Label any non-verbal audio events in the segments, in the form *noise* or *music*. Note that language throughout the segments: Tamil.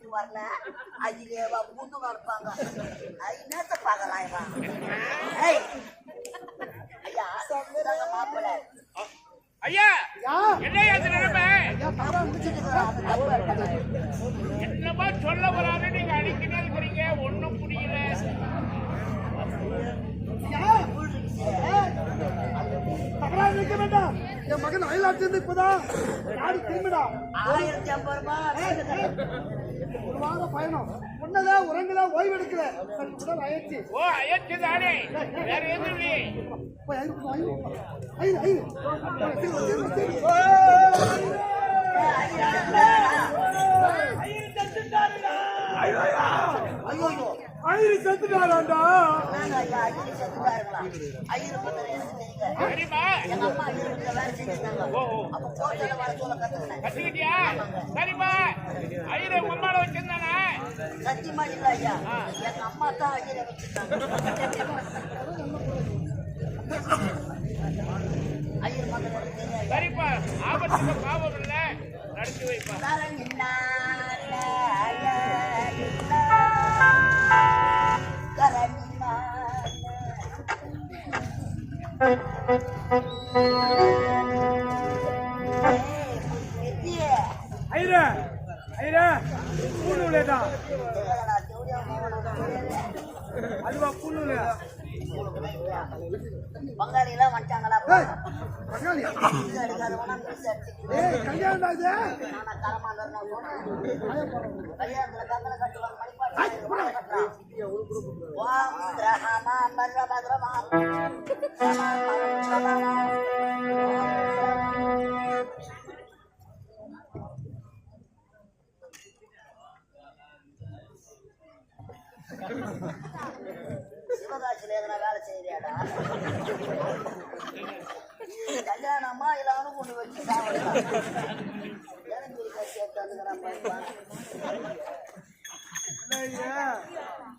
கூட்டு வரல. அதுல முன்னு நடப்பாங்க அது என்னத்த பார்க்கலாம் ஏய். ஐயா நாங்க மாப்பிள்ளை. ஐயா யா என்ன அது நிலைமை? யா தாரா முடிச்சிட்டு என்னமா சொல்ல வராது நீங்க அடிக்கிட்டே இருக்கிறீங்க ஒண்ணும் புரியல தகராறு நிக்க வேண்டாம் என் மகன் அயலாட்டிலிருந்து இப்பதான் நாடு திரும்பிடா ஆயிரத்தி ஐம்பது ரூபாய் ஒரு வார பயணம் உன்னதா உறங்கல ஓய்வு எடுக்கல சரி உடல் அயற்சி ஓ அயற்சி தானே வேற எதுவும் போய் ஐயோ. ஐந்து ஐயர் கத்துக்கினேன் கத்துக்கிட்டியா சரிம்மா. ஐயரை உம்மால வச்சிருந்தானே? சத்தியமா இல்ல ஐயா எங்க அம்மா தான் ஐயரை வச்சிருந்தாங்க ஐயர் சரிப்பா. ஆபத்துக்கு பாவம் இல்ல. நடத்தி வைப்பா. ஐரா ஐரா பூநூலேதா அதுவா பூநூலே பங்காளி எல்லாம் வந்துட்டாங்களா பங்காளி. கல்யாணம். கல்யாணத்துல சிவகாசியில எதனா வேலை செய்யறியாடா? கல்யாணமா இல்ல கொண்டு வச்சு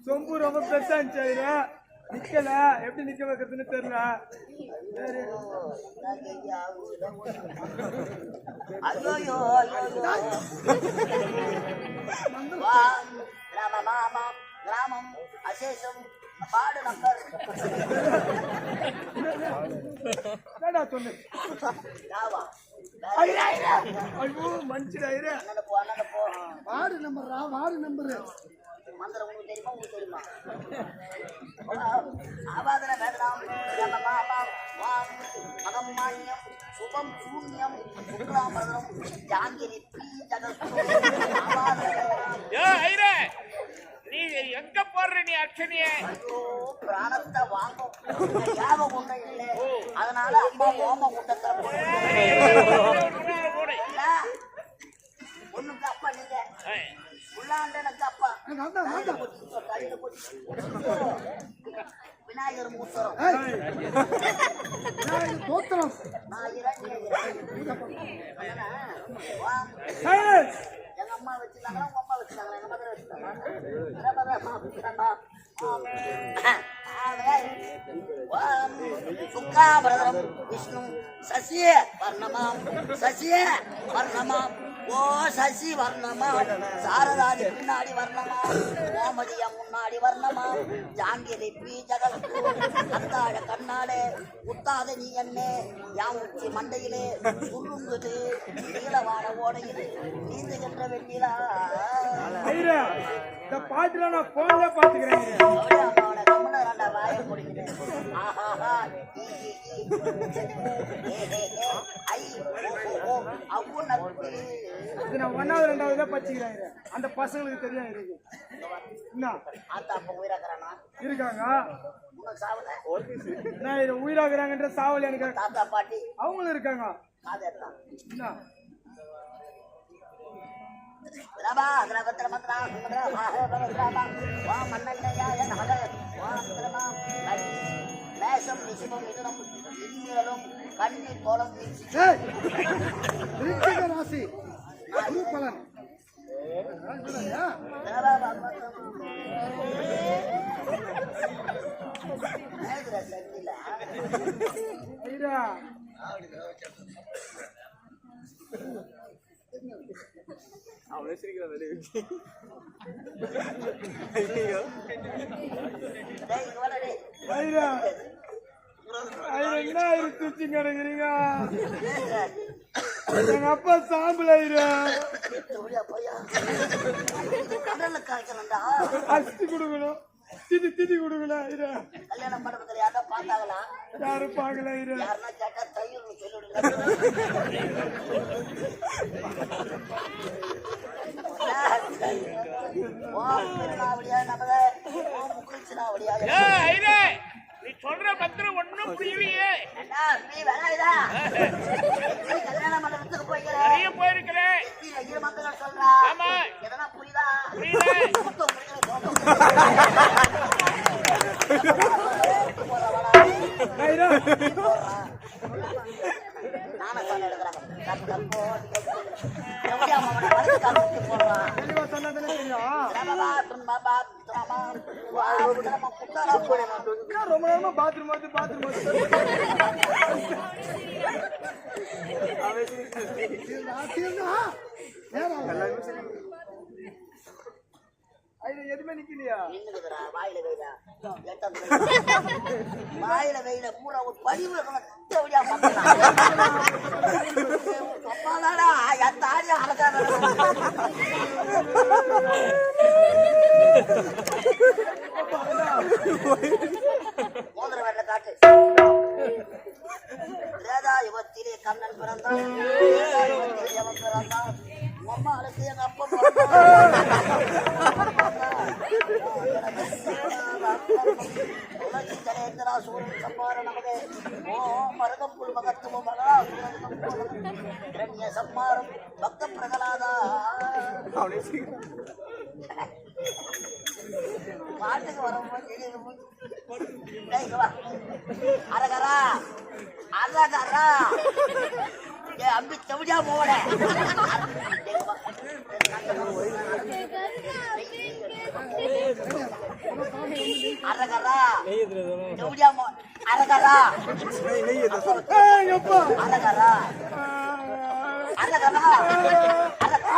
சொம்பு ரொம்ப பெருசா இருந்துச்சு நிக்கல? எப்படி நிக்க வைக்கிறதுன்னு தெரியல. கிராமம் அசேஷம் பாடு நம்பர் என்னடா சொன்ன ஐயோ மனுஷன் ஐயா வார்டு நம்பர் வார்டு நம்பர். மந்திரம் உங்களுக்கு தெரியுமா? உங்களுக்கு தெரியுமா ஆபாதன வேதனாம் ராமமாமம் வாம் மகம் மான்யம் சுபம் சூன்யம் சுக்லாம்பரம் ஜாங்கிரி பீ ஜகஸ்து நீ எங்க போடுற நீ அர்ச்சனைய பிராணத்தை வாங்கும் ஞாபகம் இல்லை. அதனால அம்மா ஓம கூட்டத்துல கூட. ஒண்ணுக்கு அப்பா நீங்க ஏய், விநாயகர் மூத்தரம் நான் எங்க அம்மா வச்சிருந்தாங்களா உங்க அம்மா வச்சுட்டாங்களா? விஷ்ணு சசிய வர்ணமாம் சசிய வர்ணமாம் ஓ சசி வர்ணமாம் சாரதாதி பின்னாடி வர்ணமாம் கோமதிய முன்னாடி வர்ணமாம் ஜாங்கிரி பீஜகல் அத்தாழ கண்ணாடே உத்தாத நீ என்னே? யாம் உச்சி மண்டையிலே சுருங்குது நீலவான ஓடையில் நீந்துகின்ற ஐயா இந்த பாட்டுல நான் போன்ல பாத்துக்கிறேன் வாயை. ஆஹாஹா. ஐ, ஓ, நக்கு. இது நான் ஒன்னாவது ரெண்டாவது தான் பச்சுக்கிறேன் ஐயா. அந்த பசங்களுக்கு தெரியும் இருக்கு என்ன ஆத்தா அப்ப உயிராக்குறானா? இருக்காங்க இன்னும் சாவல. நான் உயிராக்குறாங்கன்ற சாவல் எனக்கு தாத்தா பாட்டி அவங்களும் இருக்காங்க. என்ன மேஷம், ரிஷபம், மிதுனம், இந்திரனும், கன்னி, கோலம், ராசி பலன். ஐயா டேய், சிரிக்கிற வெளியே டேய். என்ன இருந்துச்சு எங்க அப்பா சாம்பல் ஐயா. கொடுக்கணும். திதி திதி கொடுக்கணும் இரு கல்யாணம் மண்டபத்துல யாரா பார்த்தாங்களா? யாரும் பார்க்கல இரு யாருன்னா கேட்டா *laughs* நீ சொல்ற மந்திரம் ஒண்ணும் புரியலையே நீ மண்டபத்துக்கு போய்க்கிற. போயிருக்கிறேன் சொல்றா. ஆமா. எதனா புரியுதா? புரியல. தூக்கம் எதுவுமே நிக்கலையா வாயில வைடா. வாயில வெயில பூரா ஒரு பதிவு இருக்கணும். எப்படியா என் காட்டு ரேதா யுவத்திலே கண்ணன் பிறந்தான். ரேதா யுவத்திலே பிறந்தான் அம்மா அழைத்து எங்க அப்பா உலகிந்தரேந்திரா சூரன் சம்மார ஓ புல் மகத்துவ மகா சம்மாரம் பக்த பிரகலாதா பாட்டுக்கு வரும்போது அரகரா அரகரா. ஏ அம்பி செவடியா போட. அரகரா செவடியா மோ அரகரா. அரகரா. அரகரா. அரகரா.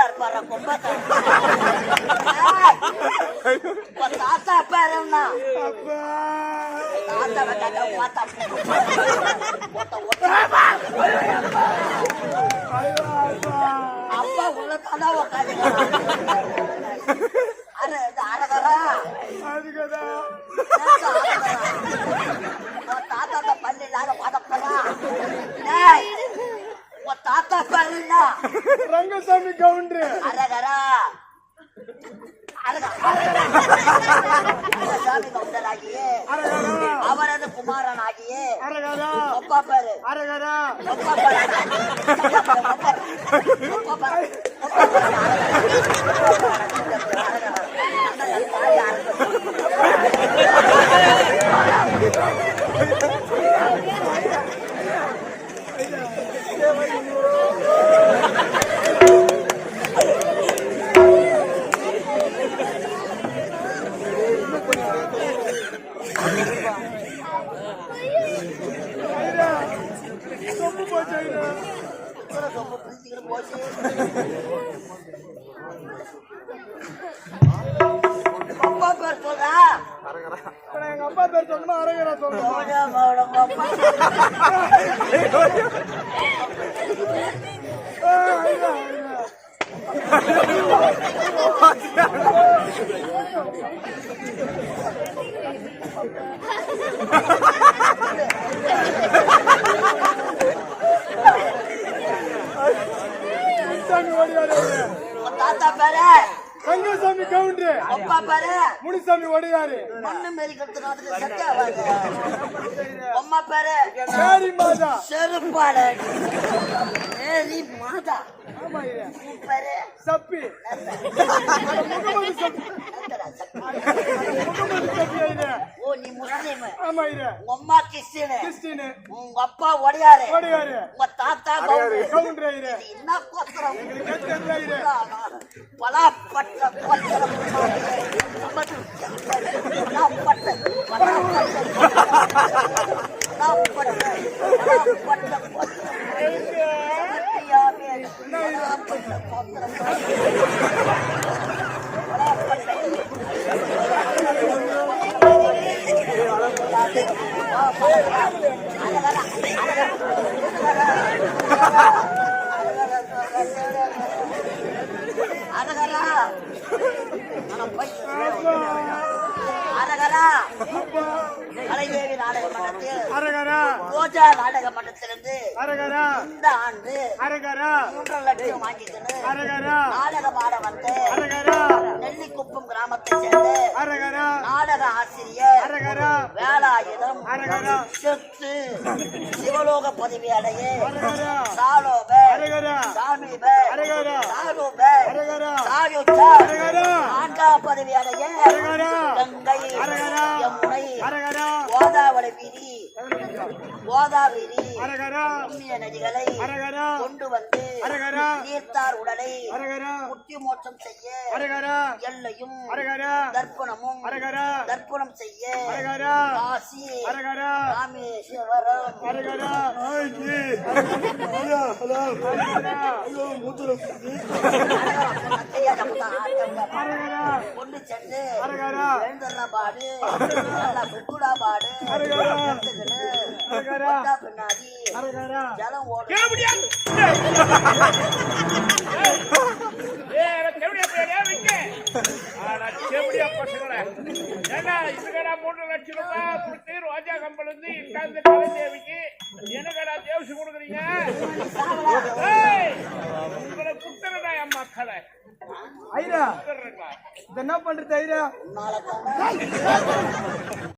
சகாதேவா வந்துக்கிறார் பாரு, கொம்பத்தார். டேய், உன் தாத்தா பேர் என்ன? அப்பா தாத்தா ஓத்த. ஐயா, அப்பா அப்பா உள்ளத்தானா உட்காந்துக்கிறான். அரை, அரைகரா. அரைகரா? தாத்தா தான் பல்லு இல்லாத பதப்பதா. டேய், உன் தாத்தா பேர் என்ன? ரங்கசாமி கவுண்டரு. அவரது குமாரன் ஆகியே அரகரா. அப்பா *laughs* பேர் சொல்லணுமா அரகரா சொல்லணுமா தாத்தா பேரு? ரங்கசாமி கவுண்டரு. அப்பா பேரு. முனிசாமி ஓடியாரு மண்ணு மெரிக்கிறதுக்கு சட்டை ஆகாது அம்மா பேரு. மேரி மாதா. செருப்பாடு மேரி மாதா. சப்பி. முகமது சப்பி? முகமது சப்பி ஐயா. ஓ நீ முஸ்லீம். ஆமா ஐயா. உங்க அம்மா கிறிஸ்டின். கிறிஸ்டின். உங்க அப்பா ஒடியாரு. ஓடியாரு உங்க தாத்தா கவுண்டரு. கவுண்டர் ஐயா. இது என்ன கோத்திரம்? எங்களுக்கு தெரியல ஐயா. பலாப்பட்ட கோத்திரம். பலாப்பட்ட பலாப்பட்ட பலாப்பட்ட பலாப்பட்ட கோத்திரம். சத்தியாவே பலாப்பட்ட கோத்திரம் அரகரா அரகரா கலைதேவி நாடக மன்றத்தில் ரோஜா நாடக மன்றத்திலிருந்து அரகரா. இந்த ஆண்டு மூன்றரை லட்சம் வாங்கிக்கணும் அரகரா. நாடகம் ஆட வந்து அரகரா. நெல்லிக்குப்பம் கிராமத்தை சேர்ந்த நாடக ஆசிரியர் அரகரா. வேலாயுதம் அரகரா. செத்து சிவலோக பதவி அடைய அரகரா. ஆண்டாம் பதவி அடைய கங்கை யமுனை கோதாவரி வீதி கோதாவரி அரகரா. புண்ணிய நதிகளை அரகரா. கொண்டு வந்து அரகரா. தீர்த்தார் உடலை அரகரா. முக்தி மோட்சம் செய்ய அரகரா. எல்லையும் அரகரா. தர்ப்பணமும் அரகரா. தர்ப்பணம் செய்ய அரகரா. காசி அரகரா. ராமேஸ்வரம். கொண்டு சென்று பாடு. பாடு. பின்னாடி ஜலம் ஓடும் இதுக்கடா மூணு லட்சம் ரூபாய் கொடுத்து ரோஜா கம்பல் வந்து கலை தேவிக்கு எனக்கடா தேவசி கொடுக்குறீங்க? உங்களை குத்துறடா என் மக்களை. இது என்ன பண்றது ஐயா நாளைக்கு